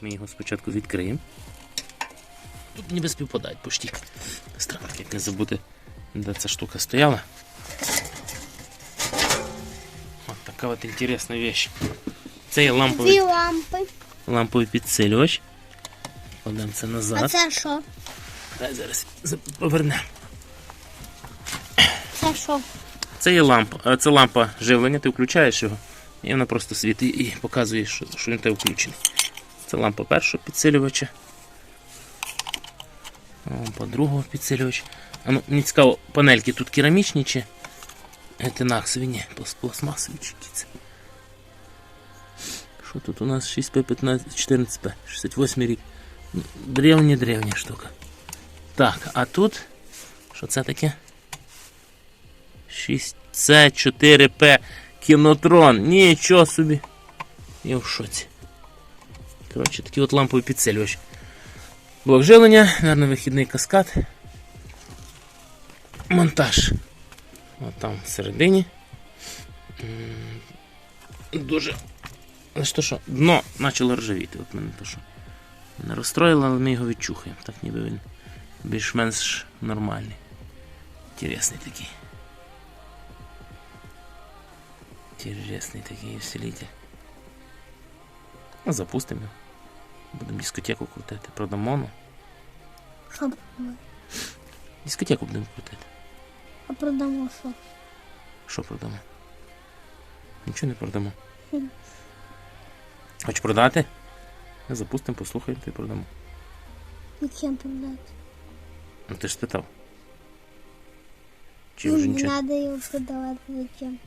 Ми його спочатку відкриємо. Тут ніби співпадають почти. Странно, як не забути, де ця штука стояла. От така от інтересна вещь. Це є ламповий, Дві лампи. ламповий підсилювач. Кладемо це назад. А це що? Дай зараз повернемо. Це що? Це є лампа, це лампа живлення, ти включаєш його, і вона просто світить і показує, що, що він тебе включений. Це лампа першого підсилювача. Лампа другого підсилювача. А ну, мені цікаво, панельки тут керамічні чи етинаксові? Ні, плас- пластмасові чи це. Що тут у нас 6P15, 14P, 68 рік. Ну, Древня древня штука. Так, а тут. Що це таке? 6C4P Кінотрон. Нічого собі. Я в шоці. Коротше, такий от ламповий підсилювач. Блок живлення, наверно, вихідний каскад. Монтаж. От там всередині. Дуже. Але що, що, дно почало ржавіти. От мене то що. Не розстроїло, але ми його відчухаємо. Так ніби він більш-менш нормальний. Інтересний такий. Интересный такие усилитель. Ну, запустимо. його. Будемо дискотеку крутити. Продамо. ну. Що? Дискотеку будемо крутити. А продамо що? Що продамо? Нічого не продамо. Хм. Хочеш продати? Ми запустимо, послухаємо й продамо. Зачем продати? Ну ти ж спитав. Чи вже Не нічого? треба його продавати зачем.